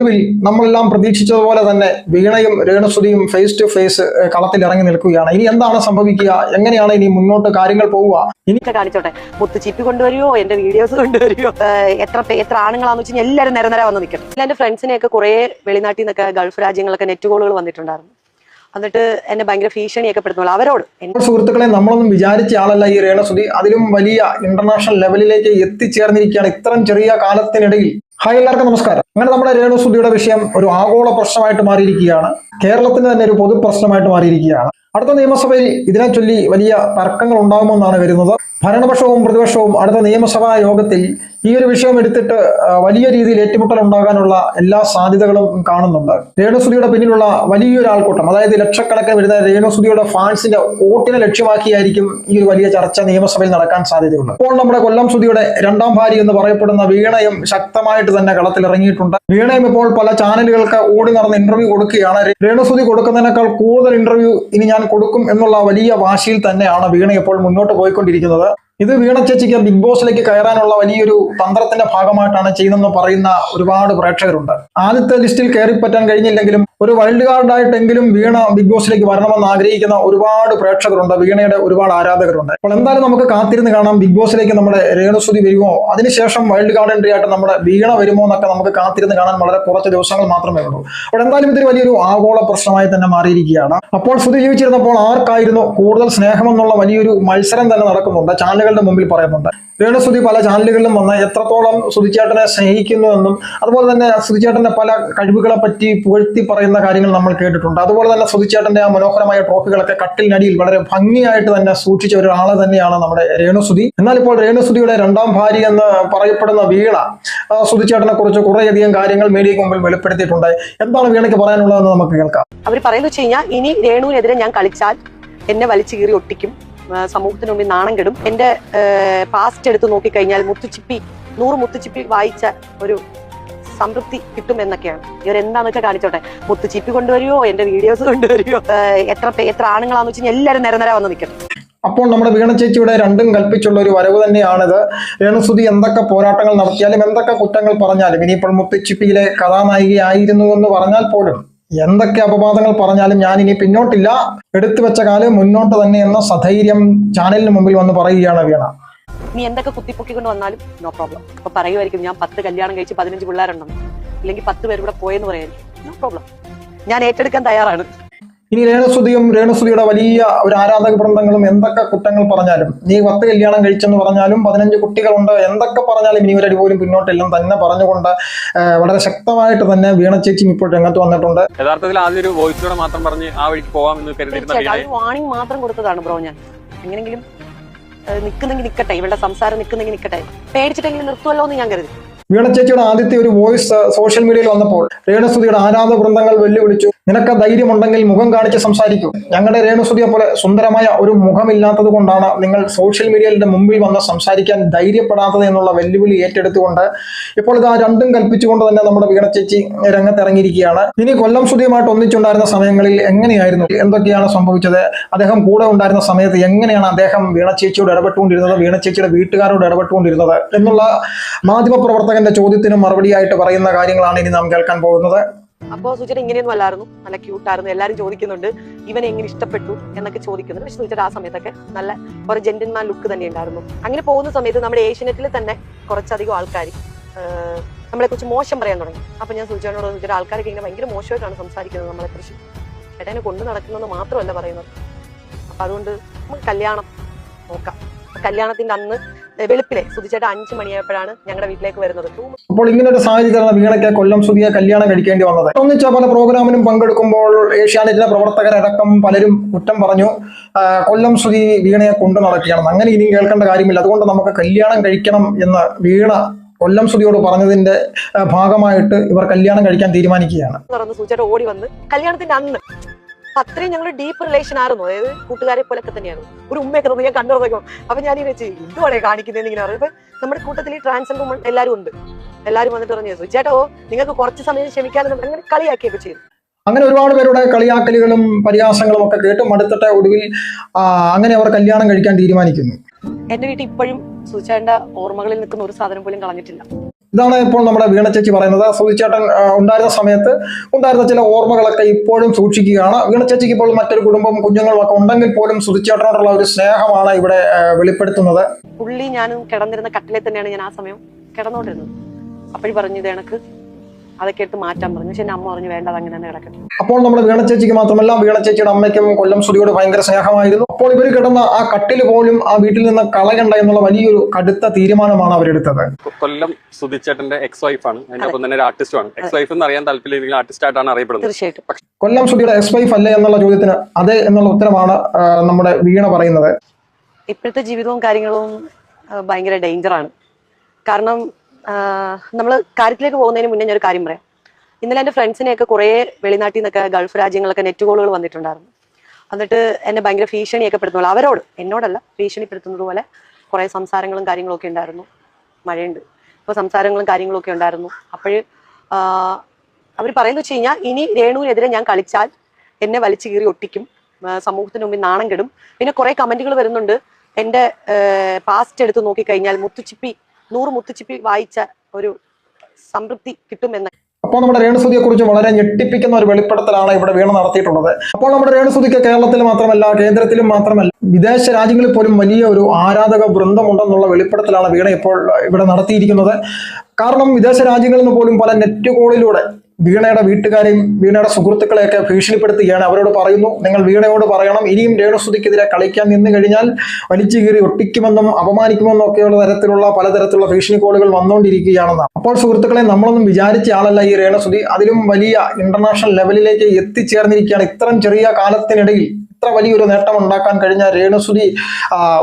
ഒടുവിൽ നമ്മളെല്ലാം പ്രതീക്ഷിച്ചതുപോലെ തന്നെ വീണയും രേണുസുതിയും ഫേസ് ടു ഫേസ് കളത്തിൽ ഇറങ്ങി നിൽക്കുകയാണ്. ഇനി എന്താണ് സംഭവിക്കുക? എങ്ങനെയാണ് ഇനി മുന്നോട്ട് കാര്യങ്ങൾ പോവുക? ഇനി കാണിച്ചോട്ടെ. മുത്ത് ചിപ്പി കൊണ്ടുവരുമോ എന്റെ വീഡിയോസ് കൊണ്ടുവരുമോ എത്ര എത്ര ആണുങ്ങളാന്ന് വെച്ചാൽ എല്ലാവരും നിര നിര വന്ന് നിൽക്കണം. എന്റെ ഫ്രണ്ട്സിനെയൊക്കെ കുറെ വെളിനാട്ടിൽ നിന്നൊക്കെ ഗൾഫ് രാജ്യങ്ങളൊക്കെ നെറ്റ് കോളുകൾ വന്നിട്ടുണ്ടായിരുന്നു. എന്നിട്ട് എന്നെ ഭയങ്കര ഭീഷണിയൊക്കെ പെടുത്തുള്ളൂ അവരോട് സുഹൃത്തുക്കളെ നമ്മളൊന്നും വിചാരിച്ച ആളല്ല ഈ രേണസുതി അതിലും വലിയ ഇന്റർനാഷണൽ ലെവലിലേക്ക് എത്തിച്ചേർന്നിരിക്കുകയാണ് ഇത്രയും ചെറിയ കാലത്തിനിടയിൽ. ഹായ് എല്ലാവർക്കും നമസ്കാരം. അങ്ങനെ നമ്മുടെ രേണുസുതിയുടെ വിഷയം ഒരു ആഗോള പ്രശ്നമായിട്ട് മാറിയിരിക്കുകയാണ്. കേരളത്തിന് തന്നെ ഒരു പൊതു പ്രശ്നമായിട്ട് മാറിയിരിക്കുകയാണ്. അടുത്ത നിയമസഭയിൽ ഇതിനെ ചൊല്ലി വലിയ തർക്കങ്ങൾ ഉണ്ടാകുമെന്നാണ് വരുന്നത് ഭരണപക്ഷവും പ്രതിപക്ഷവും അടുത്ത നിയമസഭാ യോഗത്തിൽ ഈ ഒരു വിഷയം എടുത്തിട്ട് വലിയ രീതിയിൽ ഏറ്റുമുട്ടൽ ഉണ്ടാകാനുള്ള എല്ലാ സാധ്യതകളും കാണുന്നുണ്ട്. രേണുസുതിയുടെ പിന്നിലുള്ള വലിയൊരു ആൾക്കൂട്ടം അതായത് ലക്ഷക്കണക്കിന് വരുന്ന രേണുസുതിയുടെ ഫാൻസിന്റെ വോട്ടിനെ ലക്ഷ്യമാക്കിയായിരിക്കും ഈ ഒരു വലിയ ചർച്ച നിയമസഭയിൽ നടക്കാൻ സാധ്യതയുണ്ട് ഇപ്പോൾ നമ്മുടെ കൊല്ലം സുതിയുടെ രണ്ടാം ഭാര്യ എന്ന് പറയപ്പെടുന്ന വീണയും ശക്തമായിട്ട് തന്നെ കളത്തിലിറങ്ങിയിട്ടുണ്ട്. വീണയും ഇപ്പോൾ പല ചാനലുകൾക്ക് ഓടി നടന്ന് ഇന്റർവ്യൂ കൊടുക്കുകയാണ്. രേണുസുതി കൊടുക്കുന്നതിനേക്കാൾ കൂടുതൽ ഇന്റർവ്യൂ ഇനി ഞാൻ കൊടുക്കും എന്നുള്ള വലിയ വാശിയിൽ തന്നെയാണ് വീണ ഇപ്പോൾ മുന്നോട്ട് പോയിക്കൊണ്ടിരിക്കുന്നത്. ഇത് വീണ ചേച്ചിക്ക് ബിഗ് ബോസിലേക്ക് കയറാനുള്ള വലിയൊരു തന്ത്രത്തിന്റെ ഭാഗമായിട്ടാണ് ചെയ്യുന്നതെന്ന് പറയുന്ന ഒരുപാട് പ്രേക്ഷകരുണ്ട്. ആദ്യത്തെ ലിസ്റ്റിൽ കയറിപ്പറ്റാൻ കഴിഞ്ഞില്ലെങ്കിലും ഒരു വൈൽഡ് കാർഡായിട്ടെങ്കിലും വീണ ബിഗ് ബോസിലേക്ക് വരണമെന്ന് ആഗ്രഹിക്കുന്ന ഒരുപാട് പ്രേക്ഷകരുണ്ട്. വീണയുടെ ഒരുപാട് ആരാധകരുണ്ട്. അപ്പോൾ എന്തായാലും നമുക്ക് കാത്തിരുന്ന് കാണാം ബിഗ് ബോസിലേക്ക് നമ്മുടെ രേണുസുതി വരുമോ? അതിനുശേഷം വൈൽഡ് കാർഡ് എൻട്രി ആയിട്ട് നമ്മുടെ വീണ വരുമോ എന്നൊക്കെ നമുക്ക് കാത്തിരുന്ന് കാണാൻ വളരെ കുറച്ച് ദിവസങ്ങൾ മാത്രമേ ഉള്ളൂ. അപ്പോൾ എന്തായാലും ഇതൊരു വലിയൊരു ആഗോള പ്രശ്നമായി തന്നെ മാറിയിരിക്കുകയാണ്. അപ്പോൾ സ്തുതി ജീവിച്ചിരുന്നപ്പോൾ ആർക്കായിരുന്നു കൂടുതൽ സ്നേഹമെന്നുള്ള വലിയൊരു മത്സരം തന്നെ നടക്കുന്നുണ്ട്. ചാനലുകളുടെ മുമ്പിൽ പറയുന്നുണ്ട്. രേണുസുതി പല ചാനലുകളിലും വന്ന് എത്രത്തോളം സുതിച്ചേട്ടനെ സ്നേഹിക്കുന്നു എന്നും അതുപോലെ തന്നെ സുതിച്ചേട്ടന്റെ പല കഴിവുകളെ പറ്റി പുകഴ്ത്തി പറയുന്ന കാര്യങ്ങൾ നമ്മൾ കേട്ടിട്ടുണ്ട്. അതുപോലെ തന്നെ സുതിച്ചേട്ടന്റെ ആ മനോഹരമായ ട്രോഫികളൊക്കെ കട്ടിലിനടിയിൽ വളരെ ഭംഗിയായിട്ട് തന്നെ സൂക്ഷിച്ച ഒരാളെ തന്നെയാണ് നമ്മുടെ രേണുസുതി എന്നാൽ ഇപ്പോൾ രേണുസുതിയുടെ രണ്ടാം ഭാര്യ എന്ന് പറയപ്പെടുന്ന വീണ ആ, സുതിച്ചേട്ടനെ കുറിച്ച് കുറേയധികം കാര്യങ്ങൾ മീഡിയയ്ക്ക് മുമ്പിൽ വെളിപ്പെടുത്തിയിട്ടുണ്ട്. എന്താണ് വീണയ്ക്ക് പറയാനുള്ളതെന്ന് നമുക്ക് കേൾക്കാം. അവർ പറയുന്നത് വെച്ച് കഴിഞ്ഞാൽ ഇനി രേണുവിനെതിരെ ഞാൻ കളിച്ചാൽ എന്നെ വലിച്ചു കീറി ഒട്ടിക്കും. സമൂഹത്തിന് മുമ്പിൽ നാണം കെടും. എന്റെ പാസ്റ്റ് എടുത്ത് നോക്കിക്കഴിഞ്ഞാൽ മുത്തുച്ചിപ്പി നൂറ് മുത്തുച്ചിപ്പി വായിച്ച ഒരു സംതൃപ്തി കിട്ടും എന്നൊക്കെയാണ് ഇവരെന്താന്ന് വെച്ചാൽ കാണിച്ചോട്ടെ. മുത്തുച്ചിപ്പി കൊണ്ടുവരുമോ എന്റെ വീഡിയോസ് കൊണ്ടുവരുമോ എത്ര എത്ര ആണുങ്ങളാന്ന് വെച്ചാൽ എല്ലാവരും നിര നിര വന്ന് നിൽക്കട്ടെ. അപ്പോൾ നമ്മുടെ വീണ ചേച്ചിയുടെ രണ്ടും കൽപ്പിച്ചുള്ള ഒരു വരവ് തന്നെയാണിത്. രേണുസുതി എന്തൊക്കെ പോരാട്ടങ്ങൾ നടത്തിയാലും എന്തൊക്കെ കുറ്റങ്ങൾ പറഞ്ഞാലും ഇനിയിപ്പോൾ മുത്തുച്ചിപ്പിയിലെ കഥാനായികയായിരുന്നു എന്ന് പറഞ്ഞാൽ പോലും എന്തൊക്കെ അപവാദങ്ങൾ പറഞ്ഞാലും ഞാൻ ഇനി പിന്നോട്ടില്ല. എടുത്തു വെച്ച കാലം മുന്നോട്ട് തന്നെ എന്ന സധൈര്യം ചാനലിന് മുമ്പിൽ വന്ന് പറയുകയാണ് വീണ. നീ എന്തൊക്കെ കുത്തിപ്പൊക്കിക്കൊണ്ട് വന്നാലും നോ പ്രോബ്ലം അപ്പൊ പറയുമായിരിക്കും ഞാൻ പത്ത് കല്യാണം കഴിച്ച് പതിനഞ്ച് പിള്ളേരുണ്ടെന്ന്. ഇല്ലെങ്കിൽ പത്ത് പേര് കൂടെ പോയെന്ന് പറയാൻ നോ പ്രോബ്ലം ഞാൻ ഏറ്റെടുക്കാൻ തയ്യാറാണ്. ഇനി രേണുസുതിയും രേണുസുതിയുടെ വലിയ ഒരു ആരാധക വൃന്ദങ്ങളും എന്തൊക്കെ കുറ്റങ്ങൾ പറഞ്ഞാലും നീ പത്ത് കല്യാണം കഴിച്ചെന്ന് പറഞ്ഞാലും പതിനഞ്ച് കുട്ടികളുണ്ട് എന്തൊക്കെ പറഞ്ഞാലും ഇനി ഒരടി പോലും പിന്നോട്ടില്ലെന്ന് തന്നെ പറഞ്ഞുകൊണ്ട് വളരെ ശക്തമായിട്ട് തന്നെ വീണ ചേച്ചിയും ഇപ്പോൾ രംഗത്ത് വന്നിട്ടുണ്ട്. യഥാർത്ഥത്തിൽ ആദ്യം ഒരു വോയിസിലൂടെ മാത്രം പറഞ്ഞ് ആ വഴിക്ക് പോവാം എന്ന് കരുതിയിരുന്ന വാണിംഗ് മാത്രം കൊടുത്തതാണ് ബ്രോ ഞാൻ. എങ്ങനെങ്കിലും നിൽക്കുന്നെങ്കിൽ നിൽക്കട്ടെ ഇവളുടെ സംസാരം നിൽക്കുന്നെങ്കിൽ നിൽക്കട്ടെ പേടിച്ചിട്ടെങ്കിലും നിർത്തുമല്ലോ എന്ന് ഞാൻ കരുതി. വീണ ചേച്ചിയുടെ ആദ്യത്തെ ഒരു വോയിസ് സോഷ്യൽ മീഡിയയിൽ വന്നപ്പോൾ രേണസ്തുതിയുടെ ആരാധ വൃന്ദങ്ങൾ വെല്ലുവിളിച്ചു. നിനക്ക് ധൈര്യമുണ്ടെങ്കിൽ മുഖം കാണിച്ച് സംസാരിക്കൂ. ഞങ്ങളുടെ രേണുസുതിയെ പോലെ സുന്ദരമായ ഒരു മുഖമില്ലാത്തത് കൊണ്ടാണ് നിങ്ങൾ സോഷ്യൽ മീഡിയയിലെ മുമ്പിൽ വന്ന് സംസാരിക്കാൻ ധൈര്യപ്പെടാത്തത് എന്നുള്ള വെല്ലുവിളി ഏറ്റെടുത്തുകൊണ്ട് ഇപ്പോൾ ഇത് ആ രണ്ടും കൽപ്പിച്ചുകൊണ്ട് തന്നെ നമ്മുടെ വീണ ചേച്ചി രംഗത്തിറങ്ങിയിരിക്കുകയാണ്. ഇനി കൊല്ലം സുതിയുമായിട്ട് ഒന്നിച്ചുണ്ടായിരുന്ന സമയങ്ങളിൽ എങ്ങനെയായിരുന്നു? എന്തൊക്കെയാണ് സംഭവിച്ചത്? അദ്ദേഹം കൂടെ ഉണ്ടായിരുന്ന സമയത്ത് എങ്ങനെയാണ് അദ്ദേഹം വീണ ചേച്ചിയോട് ഇടപെട്ടുകൊണ്ടിരുന്നത് വീണ ചേച്ചിയുടെ വീട്ടുകാരോട് ഇടപെട്ടുകൊണ്ടിരുന്നത് എന്നുള്ള മാധ്യമപ്രവർത്തകന്റെ ചോദ്യത്തിന് മറുപടിയായിട്ട് പറയുന്ന കാര്യങ്ങളാണ് ഇനി നാം കേൾക്കാൻ പോകുന്നത്. അപ്പോ സുചിത ഇങ്ങനെയൊന്നും അല്ലായിരുന്നു. നല്ല ക്യൂട്ടായിരുന്നു എല്ലാവരും ചോദിക്കുന്നുണ്ട് ഇവൻ എങ്ങനെ ഇഷ്ടപ്പെട്ടു? എന്നൊക്കെ ചോദിക്കുന്നുണ്ട്. പക്ഷെ സുചിത ആ സമയത്തൊക്കെ നല്ല ഒരു ജെന്റിൽമാൻ ലുക്ക് തന്നെ ഉണ്ടായിരുന്നു. അങ്ങനെ പോകുന്ന സമയത്ത് നമ്മുടെ ഏഷ്യനെറ്റിൽ തന്നെ കുറച്ചധികം ആൾക്കാർ നമ്മളെ കുറിച്ച് മോശം പറയാൻ തുടങ്ങി. അപ്പൊ ഞാൻ സുചിതയോട് സുചിത ആൾക്കാരൊക്കെ ഇങ്ങനെ ഭയങ്കര മോശമായിട്ടാണ് സംസാരിക്കുന്നത് നമ്മളെ കുറിച്ച്. ചേട്ടനെ കൊണ്ടു നടക്കുന്നത് മാത്രമല്ല പറയുന്നത്. അപ്പൊ അതുകൊണ്ട് നമുക്ക് കല്യാണം നോക്കാം. കല്യാണത്തിന്റെ അന്ന് വെളുപ്പിലെ സുധിച്ചേട്ട അഞ്ചു മണിയായപ്പോഴാണ് ഞങ്ങളുടെ വീട്ടിലേക്ക് വരുന്നത്. അപ്പോൾ ഇങ്ങനെ ഒരു സാഹചര്യത്തിലാണ് വീണയ്ക്ക് കൊല്ലം സുതിയെ കല്യാണം കഴിക്കേണ്ടി വന്നത്. ഒന്നിച്ച പല പ്രോഗ്രാമിനും പങ്കെടുക്കുമ്പോൾ ഏഷ്യാനെറ്റിലെ പ്രവർത്തകരടക്കം പലരും കുറ്റം പറഞ്ഞു. കൊല്ലം സുതി വീണയെ കൊണ്ടു നടക്കുകയാണെന്ന് അങ്ങനെ ഇനിയും കേൾക്കേണ്ട കാര്യമില്ല. അതുകൊണ്ട് നമുക്ക് കല്യാണം കഴിക്കണം എന്ന് വീണ കൊല്ലം സുതിയോട് പറഞ്ഞതിന്റെ ഭാഗമായിട്ട് ഇവർ കല്യാണം കഴിക്കാൻ തീരുമാനിക്കുകയാണ്. ഓടി വന്ന് കല്യാണത്തിന്റെ അന്ന് അത്രയും ഞങ്ങൾ ഡീപ്പ് റിലേഷൻ ആയിരുന്നു. അതായത് കൂട്ടുകാരെ പോലൊക്കെ തന്നെയായിരുന്നു ഒരു ഉമ്മയൊക്കെ തന്നെ. ഞാൻ കണ്ടുറക്കും അപ്പൊ ഞാൻ ഈ വെച്ച് എന്തുവാണേ കാണിക്കുന്നതെന്ന് ഇങ്ങനെ അറിയാം നമ്മുടെ കൂട്ടത്തിൽ ഈ ട്രാൻസ്ജെൻഡർ എല്ലാവരും ഉണ്ട്. എല്ലാവരും വന്നിട്ട് പറഞ്ഞു ചേട്ടോ നിങ്ങൾക്ക് കുറച്ച് സമയം ക്ഷമിക്കാതെ അങ്ങനെ കളിയാക്കിയൊക്കെ ചെയ്തു. അങ്ങനെ ഒരുപാട് പേരുടെ കളിയാക്കലുകളും പരിഹാസങ്ങളും ഒക്കെ കേട്ട് മടുത്തിട്ട് ഒടുവിൽ അങ്ങനെ അവർ കല്യാണം കഴിക്കാൻ തീരുമാനിക്കുന്നു. എന്റെ വീട്ടിൽ ഇപ്പോഴും സൂചേണ്ട ഓർമ്മകളിൽ നിൽക്കുന്ന ഒരു സാധനം പോലും കളഞ്ഞിട്ടില്ല. ഇതാണ് ഇപ്പോൾ നമ്മുടെ വീണ ചേച്ചി പറയുന്നത്. സുധിച്ചേട്ടൻ ഉണ്ടായിരുന്ന സമയത്ത് ഉണ്ടായിരുന്ന ചില ഓർമ്മകളൊക്കെ ഇപ്പോഴും സൂക്ഷിക്കുകയാണ്. വീണ ചേച്ചിക്ക് ഇപ്പോൾ മറ്റൊരു കുടുംബം കുഞ്ഞുങ്ങളും ഒക്കെ ഉണ്ടെങ്കിൽ പോലും സുധിച്ചേട്ടനോടുള്ള ഒരു സ്നേഹമാണ് ഇവിടെ വെളിപ്പെടുത്തുന്നത്. പുള്ളി ഞാനും കിടന്നിരുന്ന കട്ടിലെ തന്നെയാണ് ഞാൻ ആ സമയം കിടന്നുകൊണ്ടിരുന്നത്. അപ്പോഴും പറഞ്ഞു ഇത് എനക്ക് അതൊക്കെ എടുത്ത് മാറ്റാൻ പറഞ്ഞു. പക്ഷെ എന്റെ അമ്മ പറഞ്ഞു വേണ്ടത് അങ്ങനെ തന്നെ കിടക്കട്ടെ. അപ്പോൾ നമ്മുടെ വീണ ചേച്ചിക്ക് മാത്രമല്ല വീണ ചേച്ചിയുടെ അമ്മയ്ക്കും കൊല്ലം സുധിയോട് ഭയങ്കര സ്നേഹമായിരുന്നു. അപ്പോൾ ഇവർ കിടന്ന ആ കട്ടിൽ പോലും ആ വീട്ടിൽ നിന്ന് കളയണ്ട എന്നുള്ള വലിയൊരു കടുത്ത തീരുമാനമാണ് അവരെടുത്തത്. കൊല്ലം സുധിച്ചേട്ടന്റെ എക്സ് വൈഫാണ് അതിന്റെ ഒപ്പം തന്നെ ഒരു ആർട്ടിസ്റ്റുമാണ് എക്സ് വൈഫ് എന്ന് അറിയാൻ താല്പര്യം ആർട്ടിസ്റ്റ് ആയിട്ടാണ് അറിയപ്പെടുന്നത്. തീർച്ചയായിട്ടും. കൊല്ലം സുധിയുടെ എക്സ് വൈഫ് അല്ലേ എന്നുള്ള ചോദ്യത്തിന് അതെ എന്നുള്ള ഉത്തരമാണ് നമ്മുടെ വീണ പറയുന്നത്. ഇപ്പോഴത്തെ ജീവിതവും കാര്യങ്ങളും ഭയങ്കര ഡേഞ്ചറാണ് കാരണം നമ്മൾ കാര്യത്തിലേക്ക് പോകുന്നതിന് മുന്നേ ഞാൻ ഒരു കാര്യം പറയാം. ഇന്നലെ എന്റെ ഫ്രണ്ട്സിനെയൊക്കെ കുറേ വെളിനാട്ടിൽ നിന്നൊക്കെ ഗൾഫ് രാജ്യങ്ങളൊക്കെ നെറ്റ് കോളുകൾ വന്നിട്ടുണ്ടായിരുന്നു. എന്നിട്ട് എന്നെ ഭയങ്കര ഭീഷണിയൊക്കെ പെടുത്തുന്നു അവരോട് എന്നോടല്ല ഭീഷണിപ്പെടുത്തുന്നത് പോലെ കുറേ സംസാരങ്ങളും കാര്യങ്ങളൊക്കെ ഉണ്ടായിരുന്നു. മഴയുണ്ട്. അപ്പോൾ സംസാരങ്ങളും കാര്യങ്ങളൊക്കെ ഉണ്ടായിരുന്നു. അപ്പോഴ് അവർ പറയുന്നത് വെച്ച് കഴിഞ്ഞാൽ ഇനി രേണുവിനെതിരെ ഞാൻ കളിച്ചാൽ എന്നെ വലിച്ചു കീറി ഒട്ടിക്കും. സമൂഹത്തിന് മുമ്പിൽ നാണം കെടും. പിന്നെ കുറെ കമന്റുകൾ വരുന്നുണ്ട്. എന്റെ പാസ്റ്റ് എടുത്ത് നോക്കിക്കഴിഞ്ഞാൽ മുത്തുച്ചിപ്പി നൂറ് മുത്തുച്ചിപ്പി വായിച്ച ഒരു സംതൃപ്തി കിട്ടുമെന്ന്. അപ്പോൾ നമ്മുടെ രേണുസുതിയെ കുറിച്ച് വളരെ ഞെട്ടിപ്പിക്കുന്ന ഒരു വെളിപ്പെടുത്തലാണ് ഇവിടെ വീണ നടത്തിയിട്ടുള്ളത്. അപ്പോൾ നമ്മുടെ രേണുസുതിക്ക് കേരളത്തിൽ മാത്രമല്ല കേന്ദ്രത്തിലും മാത്രമല്ല വിദേശ രാജ്യങ്ങളിൽ പോലും വലിയ ഒരു ആരാധക വൃന്ദമുണ്ടെന്നുള്ള വെളിപ്പെടുത്തലാണ് വീണ ഇപ്പോൾ ഇവിടെ നടത്തിയിരിക്കുന്നത്. കാരണം വിദേശ രാജ്യങ്ങളിൽ നിന്ന് പോലും പല നെറ്റ് കോളിലൂടെ വീണയുടെ വീട്ടുകാരെയും വീണയുടെ സുഹൃത്തുക്കളെയൊക്കെ ഭീഷണിപ്പെടുത്തുകയാണ്. അവരോട് പറയുന്നു നിങ്ങൾ വീണയോട് പറയണം. ഇനിയും രേണുസുതിക്കെതിരെ കളിക്കാൻ നിന്ന് കഴിഞ്ഞാൽ വലിച്ചു കീറി ഒട്ടിക്കുമെന്നും അപമാനിക്കുമെന്നും ഒക്കെയുള്ള തരത്തിലുള്ള പലതരത്തിലുള്ള ഭീഷണി കോളുകൾ വന്നുകൊണ്ടിരിക്കുകയാണെന്ന് അപ്പോൾ സുഹൃത്തുക്കളെ നമ്മളൊന്നും വിചാരിച്ച ആളല്ല ഈ രേണുസുതി അതിലും വലിയ ഇന്റർനാഷണൽ ലെവലിലേക്ക് എത്തിച്ചേർന്നിരിക്കുകയാണ്. ഇത്രയും ചെറിയ കാലത്തിനിടയിൽ ഇത്ര വലിയൊരു നേട്ടം ഉണ്ടാക്കാൻ കഴിഞ്ഞ രേണുസുതി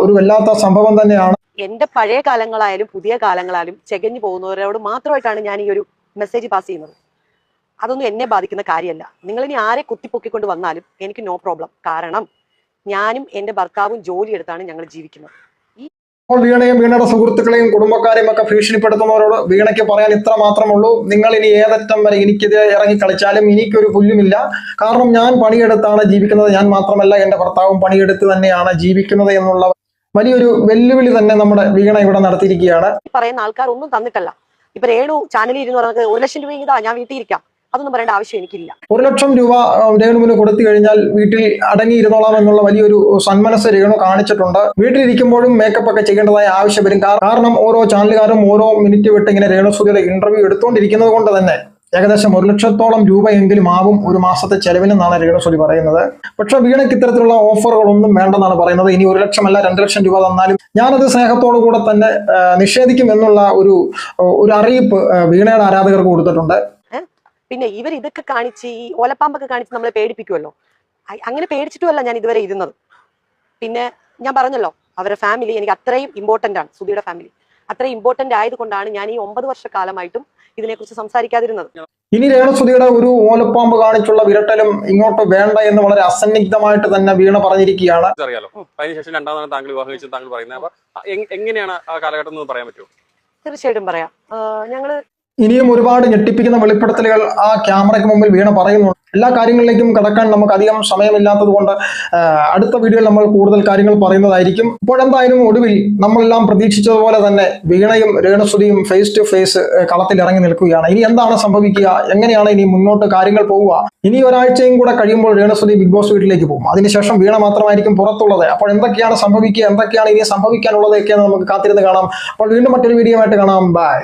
ഒരു വല്ലാത്ത സംഭവം തന്നെയാണ്. എന്റെ പഴയ കാലങ്ങളായാലും പുതിയ കാലങ്ങളായാലും ചെകഞ്ഞു പോകുന്നവരോട് മാത്രമായിട്ടാണ് ഞാൻ ഈ ഒരു മെസ്സേജ് പാസ് ചെയ്യുന്നത്. അതൊന്നും എന്നെ ബാധിക്കുന്ന കാര്യമല്ല. നിങ്ങൾ ഇനി ആരെ കുത്തിപ്പൊക്കിക്കൊണ്ട് വന്നാലും എനിക്ക് നോ പ്രോബ്ലം കാരണം ഞാനും എന്റെ ഭർത്താവും ജോലി എടുത്താണ് ഞങ്ങൾ ജീവിക്കുന്നത്. അപ്പോൾ വീണയും വീണയുടെ സുഹൃത്തുക്കളെയും കുടുംബക്കാരെയും ഒക്കെ ഭീഷണിപ്പെടുത്തുന്നവരോട് വീണയ്ക്ക് പറയാൻ ഇത്ര മാത്രമുള്ളൂ. നിങ്ങൾ ഇനി ഏതറ്റം വരെ എനിക്കെതിരെ ഇറങ്ങി കളിച്ചാലും എനിക്കൊരു പുല്ലുമില്ല. കാരണം ഞാൻ പണിയെടുത്താണ് ജീവിക്കുന്നത്. ഞാൻ മാത്രമല്ല എന്റെ ഭർത്താവും പണിയെടുത്ത് തന്നെയാണ് ജീവിക്കുന്നത് എന്നുള്ള വലിയൊരു വെല്ലുവിളി തന്നെ നമ്മുടെ വീണ ഇവിടെ നടത്തിയിരിക്കുകയാണ്. പറയുന്ന ആൾക്കാർ ഒന്നും തന്നിട്ടല്ല. ഇപ്പൊ രേണു ചാനലിൽ ഇരുന്ന് പറഞ്ഞത് ഒരു ലക്ഷം രൂപ ഇതാ ഞാൻ വീട്ടിൽ ഇരിക്കാം. അതൊന്നും പറയേണ്ട ആവശ്യം എനിക്കില്ല. ഒരു ലക്ഷം രൂപ രേണുവിന് കൊടുത്തു കഴിഞ്ഞാൽ വീട്ടിൽ അടങ്ങിയിരുന്നോളാം എന്നുള്ള വലിയൊരു സന്മനസ് രേണു കാണിച്ചിട്ടുണ്ട്. വീട്ടിലിരിക്കുമ്പോഴും മേക്കപ്പ് ഒക്കെ ചെയ്യേണ്ടതായ ആവശ്യം വരും. കാരണം ഓരോ ചാനലുകാരും ഓരോ മിനിറ്റ് വിട്ട് ഇങ്ങനെ രേണു രേണുസുതിയുടെ ഇന്റർവ്യൂ എടുത്തുകൊണ്ടിരിക്കുന്നത് കൊണ്ട് തന്നെ ഏകദേശം ഒരു ലക്ഷത്തോളം രൂപയെങ്കിലും ആവും ഒരു മാസത്തെ ചെലവിനെന്നാണ് രേണുസുതി പറയുന്നത്. പക്ഷെ വീണയ്ക്ക് ഇത്തരത്തിലുള്ള ഓഫറുകളൊന്നും വേണ്ടെന്നാണ് പറയുന്നത്. ഇനി ഒരു ലക്ഷമല്ല രണ്ട് ലക്ഷം രൂപ തന്നാലും ഞാനത് സ്നേഹത്തോടു കൂടെ തന്നെ നിഷേധിക്കും എന്നുള്ള ഒരു ഒരു അറിയിപ്പ് വീണയുടെ ആരാധകർക്ക് കൊടുത്തിട്ടുണ്ട്. പിന്നെ ഇവർ ഇതൊക്കെ കാണിച്ച് ഈ ഓലപ്പാമ്പൊക്കെ കാണിച്ച് നമ്മളെ പേടിപ്പിക്കുമല്ലോ അങ്ങനെ പേടിച്ചിട്ടുമല്ല ഞാൻ ഇതുവരെ ഇരുന്നത്. പിന്നെ ഞാൻ പറഞ്ഞല്ലോ അവരുടെ ഫാമിലി എനിക്ക് അത്രയും ഇമ്പോർട്ടന്റ് ആണ് സുധിയുടെ ഫാമിലി അത്രയും ഇമ്പോർട്ടന്റ് ആയതുകൊണ്ടാണ് ഞാൻ ഈ ഒമ്പത് വർഷക്കാലമായിട്ടും ഇതിനെക്കുറിച്ച് സംസാരിക്കാതിരുന്നത്. ഇനി രേണസുതിയുടെ ഒരു ഓലപ്പാമ്പ് കാണിച്ചുള്ള വിരട്ടലും ഇങ്ങോട്ട് വേണ്ട എന്ന് വളരെ അസന്നിഗ്ധമായിട്ട് തന്നെ വീണ പറഞ്ഞിരിക്കുകയാണ്. അറിയാലോ അതിനുശേഷം രണ്ടാമതാണ് താങ്കൾ വിവാഹം താങ്കൾ പറയുന്നത്. അപ്പൊ എങ്ങനെയാണ് ആ കാലഘട്ടം എന്ന് പറയാൻ പറ്റുമോ? തീർച്ചയായിട്ടും പറയാം. ഞങ്ങൾ ഇനിയും ഒരുപാട് ഞെട്ടിപ്പിക്കുന്ന വെളിപ്പെടുത്തലുകൾ ആ ക്യാമറയ്ക്ക് മുമ്പിൽ വീണ പറയുന്നുണ്ട്. എല്ലാ കാര്യങ്ങളിലേക്കും കടക്കാൻ നമുക്ക് അധികം സമയമില്ലാത്തത് കൊണ്ട് അടുത്ത വീഡിയോയിൽ നമ്മൾ കൂടുതൽ കാര്യങ്ങൾ പറയുന്നതായിരിക്കും. ഇപ്പോഴെന്തായാലും ഒടുവിൽ നമ്മളെല്ലാം പ്രതീക്ഷിച്ചതുപോലെ തന്നെ വീണയും രേണുസുതിയും ഫേസ് ടു ഫേസ് കളത്തിൽ ഇറങ്ങി നിൽക്കുകയാണ്. ഇനി എന്താണ് സംഭവിക്കുക? എങ്ങനെയാണ് ഇനി മുന്നോട്ട് കാര്യങ്ങൾ പോവുക? ഇനി ഒരാഴ്ചയും കൂടെ കഴിയുമ്പോൾ രേണുസുതി ബിഗ് ബോസ് വീട്ടിലേക്ക് പോകും. അതിനുശേഷം വീണ മാത്രമായിരിക്കും പുറത്തുള്ളത്. അപ്പോൾ എന്തൊക്കെയാണ് സംഭവിക്കുക? എന്തൊക്കെയാണ് ഇനി സംഭവിക്കാനുള്ളതൊക്കെയാണ് നമുക്ക് കാത്തിരുന്ന് കാണാം. അപ്പോൾ വീണ്ടും മറ്റൊരു വീഡിയോ ആയിട്ട് കാണാം. ബൈ